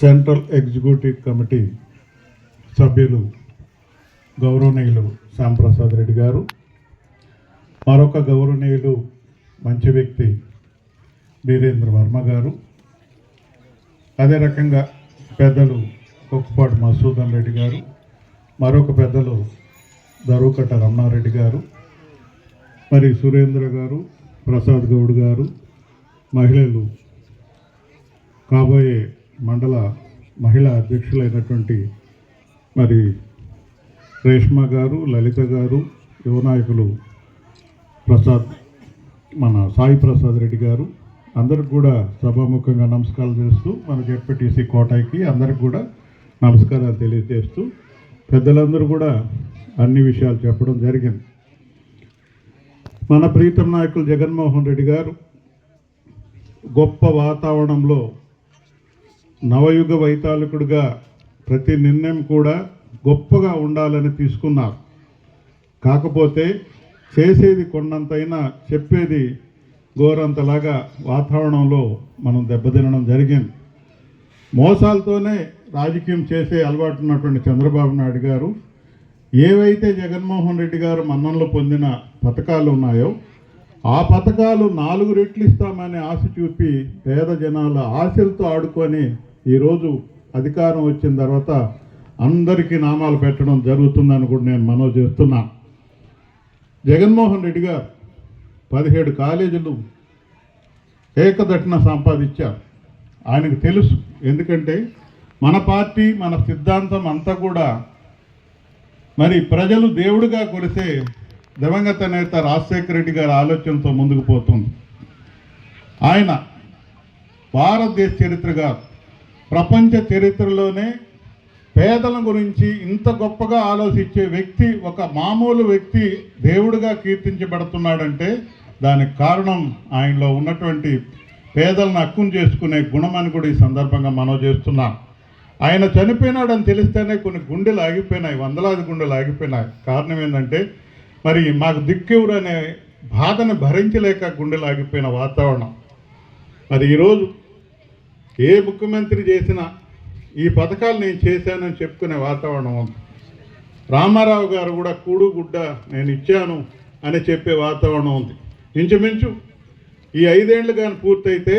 Central executive committee సభ్యులు గౌరవనీయులు శ్యాంప్రసాద్ రెడ్డి గారు మరొక గౌరవనీయులు మంచి వ్యక్తి వీరేంద్ర వర్మ గారు అదే రకంగా పెద్దలు కుక్కపాటి మసూదన్ రెడ్డి గారు మరొక పెద్దలు దరువుకట్ట రమణారెడ్డి గారు మరి సురేంద్ర గారు ప్రసాద్ గౌడ్ గారు మహిళలు కాబోయే మండల మహిళా అధ్యక్షులైనటువంటి మరి రేష్మ గారు లలిత గారు యువనాయకులు ప్రసాద్ మన సాయి ప్రసాద్ రెడ్డి గారు అందరికి కూడా సభాముఖంగా నమస్కారాలు చేస్తూ మన జెడ్పీటీసీ కోటాయికి అందరికి కూడా నమస్కారాలు తెలియజేస్తూ పెద్దలందరూ కూడా అన్ని విషయాలు చెప్పడం జరిగింది. మన ప్రీతం నాయకులు జగన్మోహన్ రెడ్డి గారు గొప్ప వాతావరణంలో నవయుగ వైతాళికుడిగా ప్రతి నిర్ణయం కూడా గొప్పగా ఉండాలని తీసుకున్నారు. కాకపోతే చేసేది కొండంతైనా చెప్పేది గోరంతలాగా వాతావరణంలో మనం దెబ్బతినడం జరిగింది. మోసాలతోనే రాజకీయం చేసే అలవాటు ఉన్నటువంటి చంద్రబాబు నాయుడు గారు ఏవైతే జగన్మోహన్ రెడ్డి గారు మన్నంలో పొందిన పథకాలు ఉన్నాయో ఆ పథకాలు నాలుగు రెట్లు ఇస్తామని ఆశ చూపి పేద జనాల ఆశలతో ఆడుకొని ఈరోజు అధికారం వచ్చిన తర్వాత అందరికీ నామాలు పెట్టడం జరుగుతుందని కూడా నేను మనవి చేస్తున్నా. జగన్మోహన్ రెడ్డి గారు పదిహేడు కాలేజీలు ఏకదట్న సంపాదించారు. ఆయనకు తెలుసు. ఎందుకంటే మన పార్టీ మన సిద్ధాంతం అంతా కూడా మరి ప్రజలు దేవుడిగా కొలిసే దివంగత నేత రాజశేఖర రెడ్డి గారి ఆలోచనతో ముందుకు పోతుంది. ఆయన భారతదేశ చరిత్రగా ప్రపంచ చరిత్రలోనే పేదల గురించి ఇంత గొప్పగా ఆలోచించే వ్యక్తి ఒక మామూలు వ్యక్తి దేవుడిగా కీర్తించబడుతున్నాడంటే దానికి కారణం ఆయనలో ఉన్నటువంటి పేదలను హక్కును చేసుకునే గుణమని కూడా ఈ సందర్భంగా మనం చేస్తున్నాం. ఆయన చనిపోయినాడని తెలిస్తేనే కొన్ని గుండెలు ఆగిపోయినాయి వందలాది గుండెలు ఆగిపోయినాయి. కారణం ఏంటంటే మరి మాకు దిక్కెవరు అనే బాధను భరించలేక గుండెలాగిపోయిన వాతావరణం. మరి ఈరోజు ఏ ముఖ్యమంత్రి చేసినా ఈ పథకాలు నేను చేశానని చెప్పుకునే వాతావరణం ఉంది. రామారావు గారు కూడా కూడు గుడ్డ నేను ఇచ్చాను అని చెప్పే వాతావరణం ఉంది. ఇంచుమించు ఈ ఐదేళ్ళు కానీ పూర్తయితే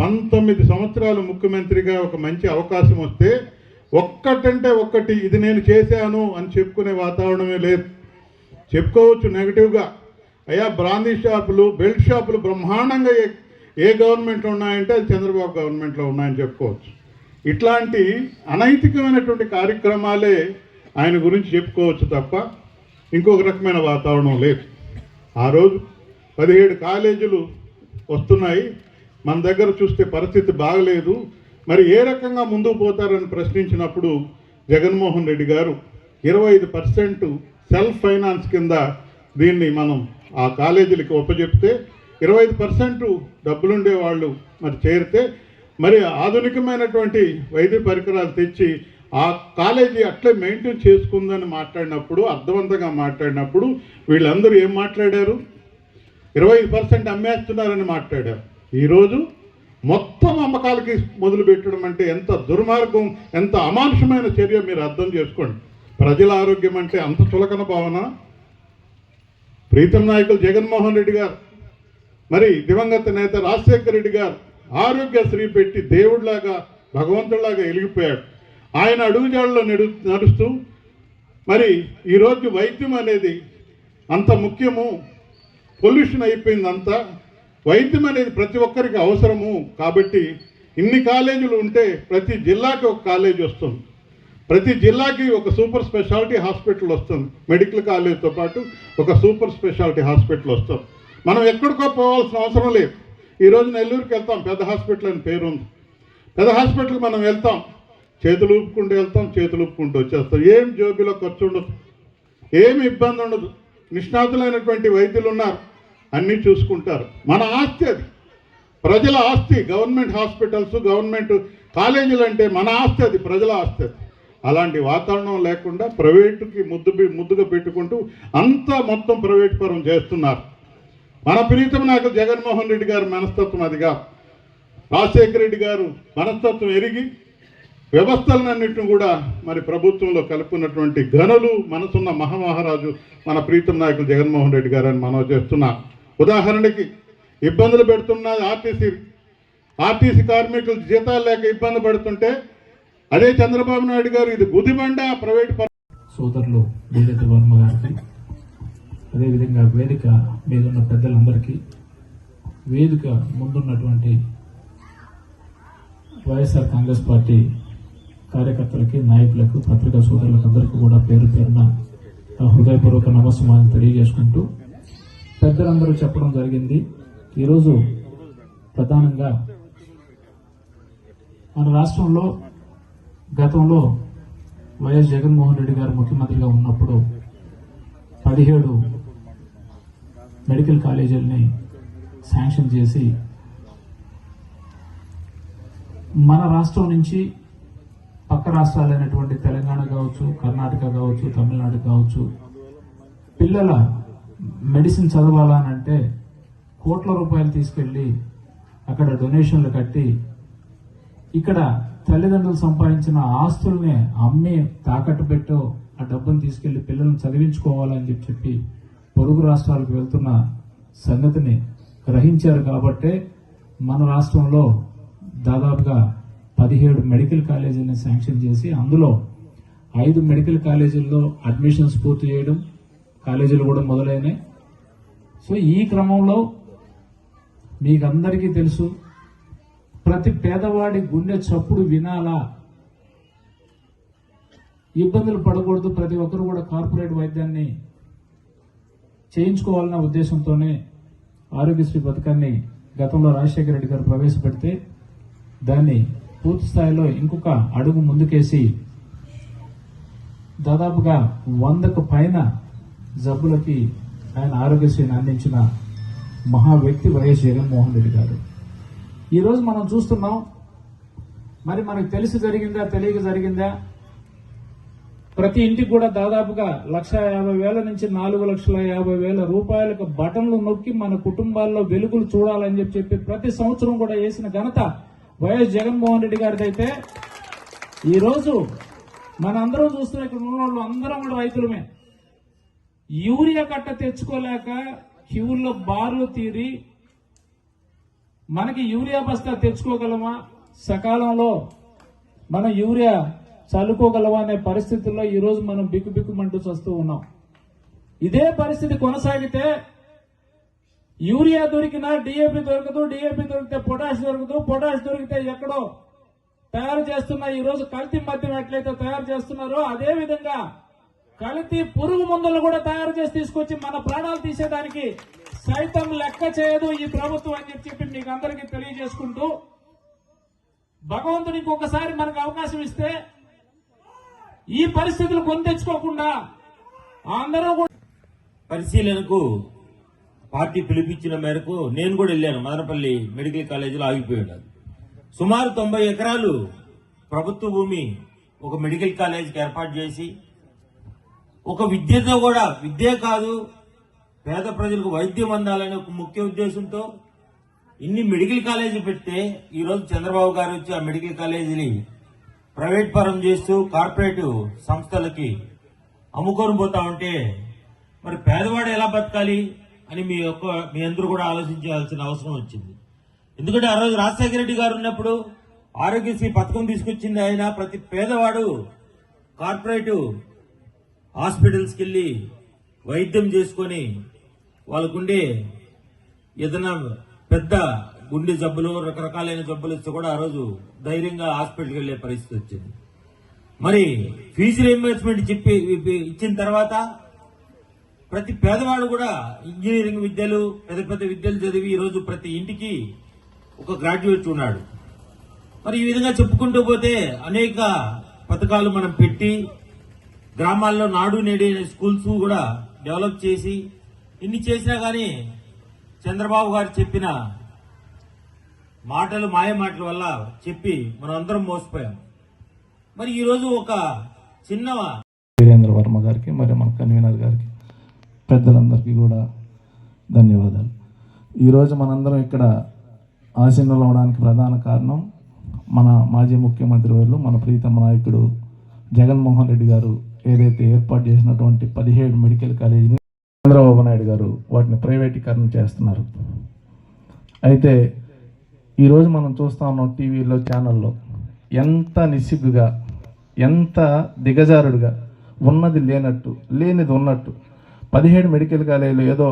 పంతొమ్మిది సంవత్సరాలు ముఖ్యమంత్రిగా ఒక మంచి అవకాశం వస్తే ఒక్కటంటే ఒక్కటి ఇది నేను చేశాను అని చెప్పుకునే వాతావరణమే లేదు. చెప్పుకోవచ్చు నెగిటివ్గా అయ్యా బ్రాందీ షాపులు బెల్ట్ షాపులు బ్రహ్మాండంగా ఏ ఏ గవర్నమెంట్లో ఉన్నాయంటే అది చంద్రబాబు గవర్నమెంట్లో ఉన్నాయని చెప్పుకోవచ్చు. ఇట్లాంటి అనైతికమైనటువంటి కార్యక్రమాలే ఆయన గురించి చెప్పుకోవచ్చు తప్ప ఇంకొక రకమైన వాతావరణం లేదు. ఆ రోజు పదిహేడు కాలేజీలు వస్తున్నాయి. మన దగ్గర చూస్తే పరిస్థితి బాగలేదు. మరి ఏ రకంగా ముందుకు పోతారని ప్రశ్నించినప్పుడు జగన్మోహన్ రెడ్డి గారు ఇరవై ఐదు పర్సెంట్ సెల్ఫ్ ఫైనాన్స్ కింద దీన్ని మనం ఆ కాలేజీలకి ఒప్పజెప్తే ఇరవై ఐదు పర్సెంట్ డబ్బులుండే వాళ్ళు మరి చేరితే మరి ఆధునికమైనటువంటి వైద్య పరికరాలు తెచ్చి ఆ కాలేజీ అట్లే మెయింటైన్ చేసుకుందని మాట్లాడినప్పుడు అర్థవంతంగా మాట్లాడినప్పుడు వీళ్ళందరూ ఏం మాట్లాడారు? ఇరవై పర్సెంట్ అమ్మేస్తున్నారని మాట్లాడారు. ఈరోజు మొత్తం అమ్మకాలకి మొదలు పెట్టడం అంటే ఎంత దుర్మార్గం ఎంత అమానుషమైన చర్య మీరు అర్థం చేసుకోండి. ప్రజల ఆరోగ్యం అంటే అంత చులకన భావన. ప్రీతం నాయకులు జగన్మోహన్ రెడ్డి గారు మరి దివంగత నేత రాజశేఖర రెడ్డి గారు ఆరోగ్యశ్రీ పెట్టి దేవుడిలాగా భగవంతుడిలాగా వెలిగిపోయాడు ఆయన అడుగుజాడలో నడు నడుస్తూ మరి ఈరోజు వైద్యం అనేది అంత ముఖ్యము. పొల్యూషన్ అయిపోయింది అంతా. వైద్యం అనేది ప్రతి ఒక్కరికి అవసరము. కాబట్టి ఇన్ని కాలేజీలు ఉంటే ప్రతి జిల్లాకి ఒక కాలేజ్ వస్తుంది. ప్రతి జిల్లాకి ఒక సూపర్ స్పెషాలిటీ హాస్పిటల్ వస్తుంది. మెడికల్ కాలేజ్తో పాటు ఒక సూపర్ స్పెషాలిటీ హాస్పిటల్ వస్తుంది. మనం ఎక్కడికో పోవాల్సిన అవసరం లేదు. ఈరోజు నెల్లూరుకి వెళ్తాం. పెద్ద హాస్పిటల్ అని పేరు ఉంది. పెద్ద హాస్పిటల్కి మనం వెళ్తాం. చేతులు ఊపుకుంటూ వెళ్తాం. చేతులు ఊపుకుంటూ వచ్చేస్తాం. ఏం జోబీలో ఖర్చు ఉండదు. ఏమి ఇబ్బంది ఉండదు. నిష్ణాతులైనటువంటి వైద్యులు ఉన్నారు. అన్నీ చూసుకుంటారు. మన ఆస్తి అది. ప్రజల ఆస్తి. గవర్నమెంట్ హాస్పిటల్స్ గవర్నమెంట్ కాలేజీలు అంటే మన ఆస్తి అది. ప్రజల ఆస్తి అది. అలాంటి వాతావరణం లేకుండా ప్రైవేటుకి ముద్దు ముద్దుగా పెట్టుకుంటూ అంతా మొత్తం ప్రైవేట్ పరం చేస్తున్నారు. మన ప్రీతం నాకు జగన్మోహన్ రెడ్డి గారి మనస్తత్వం అదిగా. రాజశేఖర రెడ్డి గారు మనస్తత్వం ఎరిగి వ్యవస్థలన్నింటిని కూడా మరి ప్రభుత్వంలో కలుపుకున్నటువంటి ఘనులు మనసున్న మహామహారాజు మన ప్రీతం నాయకులు జగన్మోహన్ రెడ్డి గారు అని మనం చేస్తున్నా. ఉదాహరణకి ఇబ్బందులు పెడుతున్న ఆర్టీసీ ఆర్టీసీ కార్మికులు జీతాలు లేక ఇబ్బంది పడుతుంటే అదే చంద్రబాబు నాయుడు గారు ఇది గుదిబండ ప్రైవేట్ సోదరులు బీజేపీ వర్మ గారికి అదేవిధంగా వేదిక మీద ఉన్న పెద్దలందరికీ వేదిక ముందున్నటువంటి వైఎస్ఆర్ కాంగ్రెస్ పార్టీ కార్యకర్తలకి నాయకులకు పత్రికా సోదరులకు అందరికీ కూడా పేరు పేరున హృదయపూర్వక నమస్కారం తెలియజేసుకుంటూ పెద్దలందరూ చెప్పడం జరిగింది. ఈరోజు ప్రధానంగా మన రాష్ట్రంలో గతంలో వైఎస్ జగన్మోహన్ రెడ్డి గారు ముఖ్యమంత్రిగా ఉన్నప్పుడు పదిహేడు మెడికల్ కాలేజీలని శాంక్షన్ చేసి మన రాష్ట్రం నుంచి పక్క రాష్ట్రాలైనటువంటి తెలంగాణ కావచ్చు కర్ణాటక కావచ్చు తమిళనాడు కావచ్చు పిల్లల మెడిసిన్ చదవాలనంటే కోట్ల రూపాయలు తీసుకెళ్ళి అక్కడ డొనేషన్లు కట్టి ఇక్కడ తల్లిదండ్రులు సంపాదించిన ఆస్తుల్ని అమ్మి తాకట్టు పెట్టో ఆ డబ్బును తీసుకెళ్ళి పిల్లల్ని చదివించుకోవాలని చెప్పి చెప్పి పొరుగు రాష్ట్రాలకు వెళ్తున్న సంగతిని గ్రహించారు కాబట్టే మన రాష్ట్రంలో దాదాపుగా పదిహేడు మెడికల్ కాలేజీని శాంక్షన్ చేసి అందులో ఐదు మెడికల్ కాలేజీల్లో అడ్మిషన్స్ పూర్తి చేయడం కాలేజీలు కూడా మొదలైనాయి. సో ఈ క్రమంలో మీకందరికీ తెలుసు ప్రతి పేదవాడి గుండె చప్పుడు వినాలా? ఇబ్బందులు పడకూడదు. ప్రతి ఒక్కరు కూడా కార్పొరేట్ వైద్యాన్ని చేయించుకోవాలన్న ఉద్దేశంతోనే ఆరోగ్యశ్రీ పథకాన్ని గతంలో రాజశేఖర రెడ్డి గారు ప్రవేశపెడితే దాన్ని పూర్తి స్థాయిలో ఇంకొక అడుగు ముందుకేసి దాదాపుగా వందకు పైన జబ్బులకి ఆయన ఆరోగ్యశ్రీని అందించిన మహా వ్యక్తి వైఎస్ జగన్మోహన్ రెడ్డి గారు. ఈరోజు మనం చూస్తున్నాం మరి మనకు తెలిసి జరిగిందా తెలియక జరిగిందా? ప్రతి ఇంటికి కూడా దాదాపుగా లక్ష యాభై వేల నుంచి నాలుగు లక్షల యాభై వేల రూపాయలకు బటన్లు నొక్కి మన కుటుంబాల్లో వెలుగులు చూడాలని చెప్పి చెప్పి ప్రతి సంవత్సరం కూడా వేసిన ఘనత వైఎస్ జగన్మోహన్ రెడ్డి గారిది అయితే. ఈ మన చూస్తున్న ఇక్కడ ఉన్న వాళ్ళు అందరం కూడా రైతులమే. యూరియా కట్ట తెచ్చుకోలేక క్యూల్లో బార్లు తీరి మనకి యూరియా బస్తా తెచ్చుకోగలమా? సకాలంలో మనం యూరియా చల్లుకోగలవా అనే పరిస్థితుల్లో ఈరోజు మనం బిక్కుబిక్కుమంటూ చస్తూ ఉన్నాం. ఇదే పరిస్థితి కొనసాగితే యూరియా దొరికినా డిఏపి దొరకదు డిఏపి దొరికితే పొటాష్ దొరకదు పొటాష్ దొరికితే ఎక్కడో తయారు చేస్తున్న ఈరోజు కల్తీ మద్యం ఎట్లయితే తయారు చేస్తున్నారో అదే విధంగా కల్తీ పురుగు మందులు కూడా తయారు చేసి తీసుకొచ్చి మన ప్రాణాలు తీసేదానికి సైతం లెక్క చేయదు ఈ ప్రభుత్వం అని చెప్పి మీకు అందరికీ తెలియజేసుకుంటూ భగవంతుని ఒకసారి మనకు అవకాశం ఇస్తే ఈ పరిస్థితులు కొని తెచ్చుకోకుండా అందరూ కూడా పరిశీలనకు పార్టీ పిలిపించిన మేరకు నేను కూడా వెళ్ళాను. మదనపల్లి మెడికల్ కాలేజీలో ఆగిపోయాడు సుమారు తొంభై ఎకరాలు ప్రభుత్వ భూమి ఒక మెడికల్ కాలేజీకి ఏర్పాటు చేసి ఒక విద్యతో కూడా విద్యే కాదు పేద ప్రజలకు వైద్యం అందాలనే ఒక ముఖ్య ఉద్దేశంతో ఇన్ని మెడికల్ కాలేజీ పెడితే ఈరోజు చంద్రబాబు గారు వచ్చి ఆ మెడికల్ కాలేజీని ప్రైవేట్ పరం చేస్తూ కార్పొరేట్ సంస్థలకి అమ్ముకొని పోతా ఉంటే మరి పేదవాడు ఎలా బతకాలి అని మీ యొక్క మీ అందరూ కూడా ఆలోచించాల్సిన అవసరం వచ్చింది. ఎందుకంటే ఆ రోజు రాజశేఖర రెడ్డి గారు ఉన్నప్పుడు ఆరోగ్యశ్రీ పథకం తీసుకొచ్చింది ఆయన. ప్రతి పేదవాడు కార్పొరేట్ హాస్పిటల్స్కి వెళ్ళి వైద్యం చేసుకొని వాళ్ళకుండే ఏదైనా పెద్ద గుండె జబ్బులు రకరకాలైన జబ్బులు వస్తే కూడా ఆ రోజు ధైర్యంగా హాస్పిటల్కి వెళ్ళే పరిస్థితి వచ్చింది. మరి ఫీజు రీఎంబర్స్మెంట్ చెప్పి ఇచ్చిన తర్వాత ప్రతి పేదవాడు కూడా ఇంజనీరింగ్ విద్యలు పెద్ద పెద్ద విద్యలు చదివి ఈ రోజు ప్రతి ఇంటికి ఒక గ్రాడ్యుయేట్ ఉన్నాడు. మరి ఈ విధంగా చెప్పుకుంటూ పోతే అనేక పథకాలు మనం పెట్టి గ్రామాల్లో నాడు నేడు అనే స్కూల్స్ కూడా డెవలప్ చేసి ఇన్ని చేసినా కానీ చంద్రబాబు గారు చెప్పిన మాటలు మాయ మాటల వల్ల చెప్పి మనం అందరం మోసపోయాం. మరి ఈరోజు ఒక చిన్న వీరేంద్ర వర్మ గారికి మరి మన కన్వీనర్ గారికి పెద్దలందరికీ కూడా ధన్యవాదాలు. ఈరోజు మనందరం ఇక్కడ ఆశీనులు అవడానికి ప్రధాన కారణం మన మాజీ ముఖ్యమంత్రి వాళ్ళు మన ప్రీతమ నాయకుడు జగన్మోహన్ రెడ్డి గారు ఏదైతే ఏర్పాటు చేసినటువంటి పదిహేడు మెడికల్ కాలేజీని చంద్రబాబు నాయుడు గారు వాటిని ప్రైవేటీకరణ చేస్తున్నారు. అయితే ఈరోజు మనం చూస్తా ఉన్నాం టీవీలో ఛానల్లో ఎంత నిస్సిగ్గుగా ఎంత దిగజారుడుగా ఉన్నది లేనట్టు లేనిది ఉన్నట్టు పదిహేడు మెడికల్ కాలేజీలు ఏదో